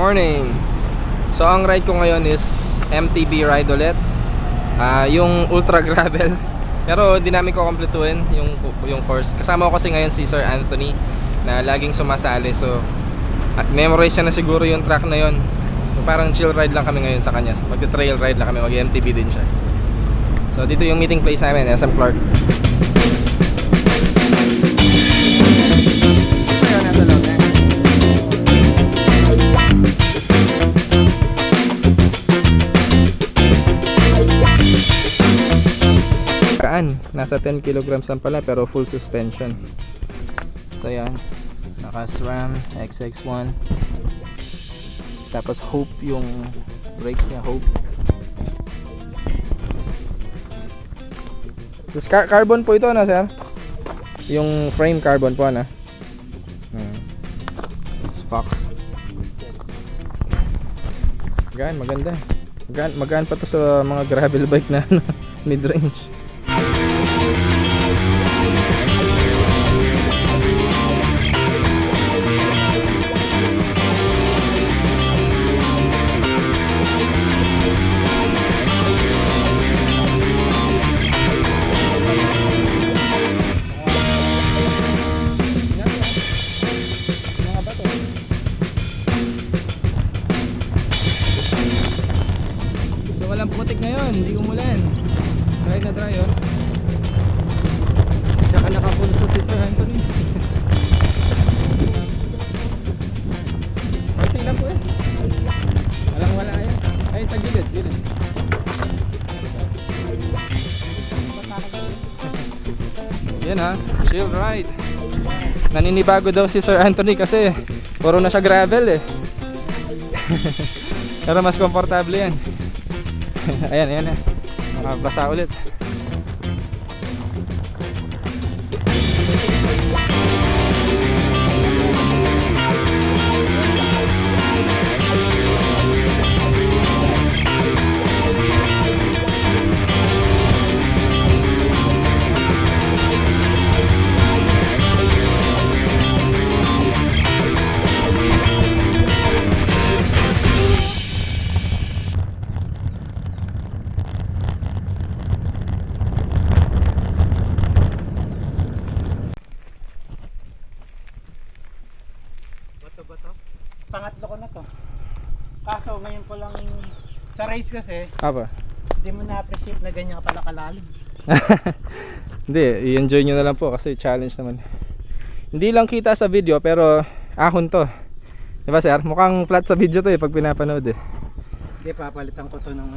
morning! So ang ride ko ngayon is MTB ride ulit. Ah, yung ultra gravel. Pero di namin ko kompletuhin yung yung course. Kasama ko kasi ngayon si Sir Anthony na laging sumasali. So at memorize siya na siguro yung track na yon. So, parang chill ride lang kami ngayon sa kanya. Magte-trail ride lang kami, mag-MTB din siya. So dito yung meeting place namin, SM Clark. Ayun, nasa loob nasa 10 kilograms lang pala pero full suspension. So yan, naka SRAM XX1. Tapos Hope yung brakes niya, Hope. Tapos car- carbon po ito na sir? Yung frame carbon po na. Hmm. Fox. Gaan, maganda. Magaan, magaan pa to sa mga gravel bike na ano, mid-range. Yan ha, chill ride. Naninibago daw si Sir Anthony kasi puro na siya gravel eh. Pero mas komportable yan. ayan, ayan na. Nakabasa ulit. Race kasi, Apa? hindi mo na-appreciate na ganyan ka pala kalalim. Hindi, i-enjoy nyo na lang po kasi challenge naman. Hindi lang kita sa video pero ahon to. Diba sir? Mukhang flat sa video to eh pag pinapanood eh. Hindi, papalitan ko to ng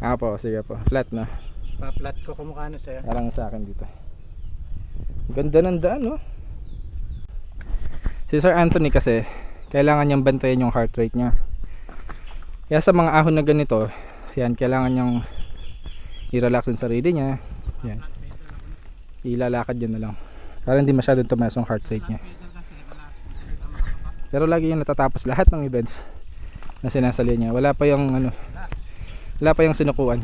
Ah po, sige po. Flat na. paplat ko kumukha ano sa'yo. Parang sa akin dito. Ganda ng daan, no? Si Sir Anthony kasi, kailangan niyang bantayan yung heart rate niya. Kaya sa mga ahon na ganito, yan, kailangan niyang i-relax yung sarili niya. Yan. Ilalakad yun na lang. Para hindi masyadong tumaas yung heart rate niya. Pero lagi yung natatapos lahat ng events na sinasali niya. Wala pa yung ano, wala pa yung sinukuan.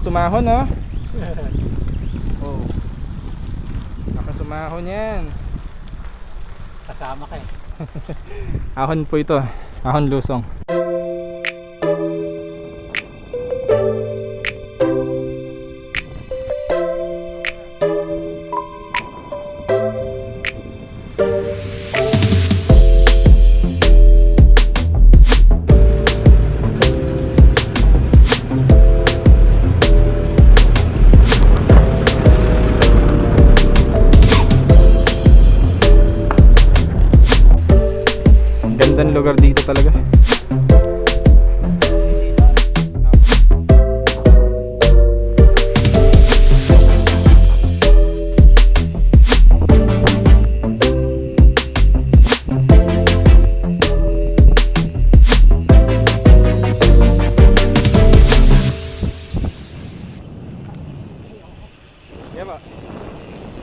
Nakasumahon oh. oh. Nakasumahon yan. Kasama ka eh. Ahon po ito. Ahon lusong. Gandang lugar dito talaga.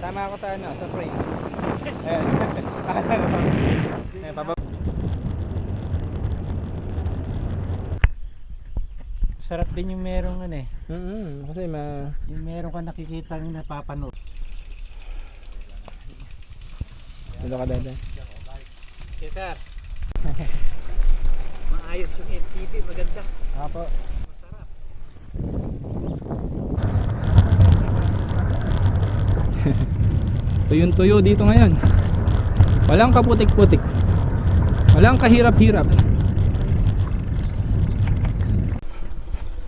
Tama ako sa ano, sa frame. Ayan. Ayan, pababa. Sarap din yung merong ano eh. Mm kasi ma... Yung meron ka nakikita ng napapanood. Dito ka dada. Okay, sir. Maayos yung MTV, maganda. Apo. Masarap. Tuyong tuyo dito ngayon. Walang kaputik-putik. Walang kahirap-hirap.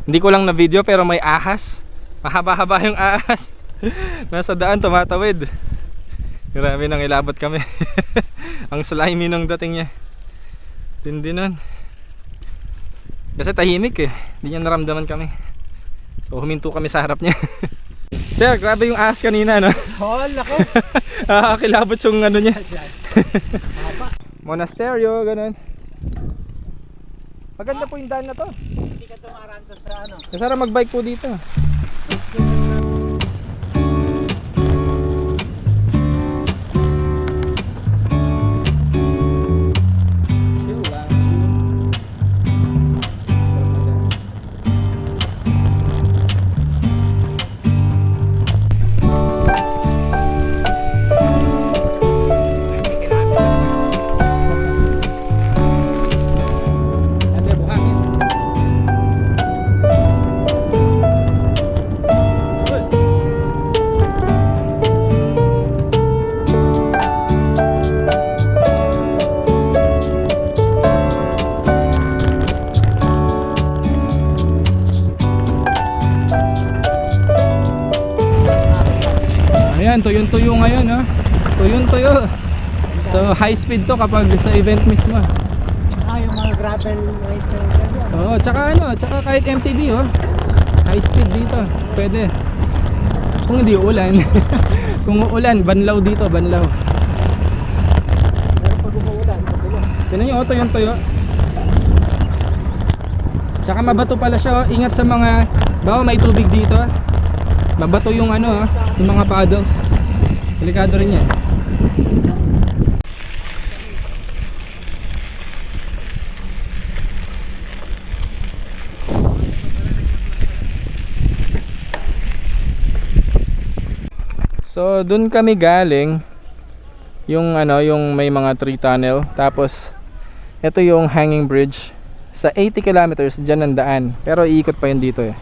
Hindi ko lang na video pero may ahas. Mahaba-haba yung ahas. Nasa daan tumatawid. Grabe nang ilabot kami. Ang slimy ng dating niya. Tindi nun. Kasi tahimik eh. Hindi niya naramdaman kami. So huminto kami sa harap niya. Sir, grabe yung ahas kanina no. Oh, lako. Nakakilabot yung ano niya. Monasteryo, ganun. Maganda po yung daan na to. Hindi ka tumaraan to sa ano. Masarap magbike po dito. Ayan, tuyong-tuyo ngayon ha. Tuyong-tuyo. So high speed to kapag sa event mismo. Ah, yung mga gravel racer. ganyan. Oo, tsaka ano, tsaka kahit MTB oh. High speed dito, pwede. Kung hindi ulan. Kung uulan, banlaw dito, banlaw. Pero pag umuulan. Tignan nyo, oh, tuyong tuyo. Tsaka mabato pala siya, oh. ingat sa mga, bawa may tubig dito. Mabato yung ano, oh, yung mga paddles. Delikado rin yan. So, dun kami galing yung ano, yung may mga tree tunnel. Tapos ito yung hanging bridge. Sa 80 kilometers diyan ang daan. Pero iikot pa yun dito eh.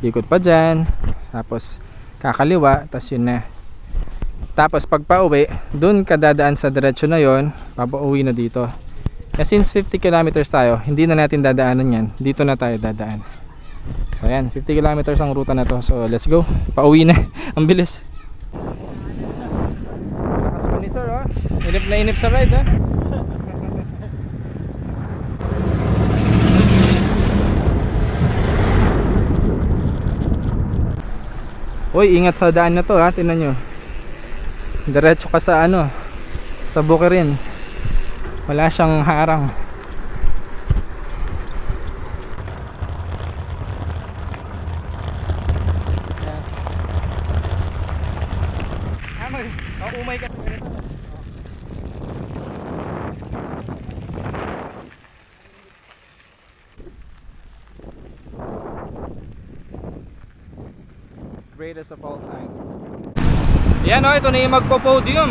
Ikot pa diyan. Tapos kakaliwa, tapos yun na. Tapos pag pauwi, dun ka dadaan sa diretsyo na yon, papauwi na dito. Eh, since 50 kilometers tayo, hindi na natin dadaanan yan. Dito na tayo dadaan. So ayan, 50 kilometers ang ruta na to. So let's go. Pauwi na. ang bilis. Lakas pa ni sir oh. Inip na inip sa ride ah. Uy, ingat sa daan na to ha, tinan nyo. Diretso ka sa ano, sa Bukirin. Wala siyang harang. Greatest of all time. Yan o, ito na yung magpo-podium.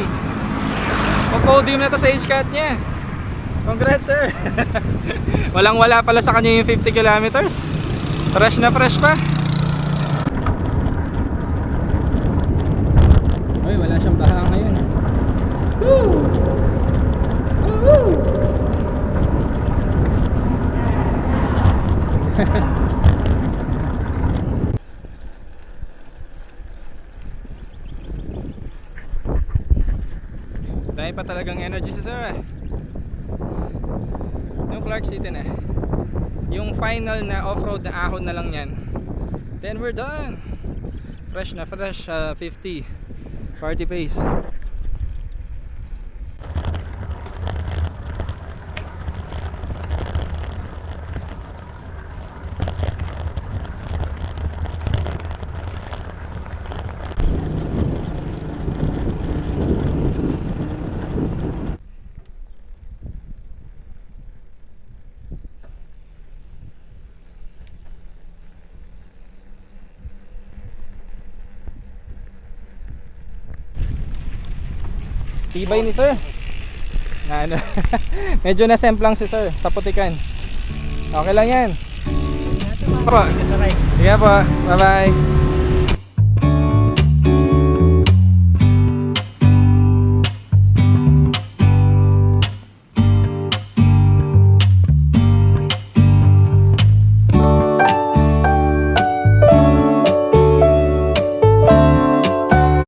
Po-podium na to sa cut niya. Congrats, sir! Walang wala pala sa kanya yung 50 kilometers. Fresh na fresh pa. Ay, wala siyang baha ngayon. Woo! Woo! Dahil pa talagang energy si sir eh. Yung Clark City na. Yung final na off-road na ahon na lang yan. Then we're done. Fresh na fresh, ah, 50. Party pace. Tibay ni sir. Na ano. Medyo nasemplang si sir sa putikan. Okay lang yan. Po. Sa right. Sige po. Bye bye.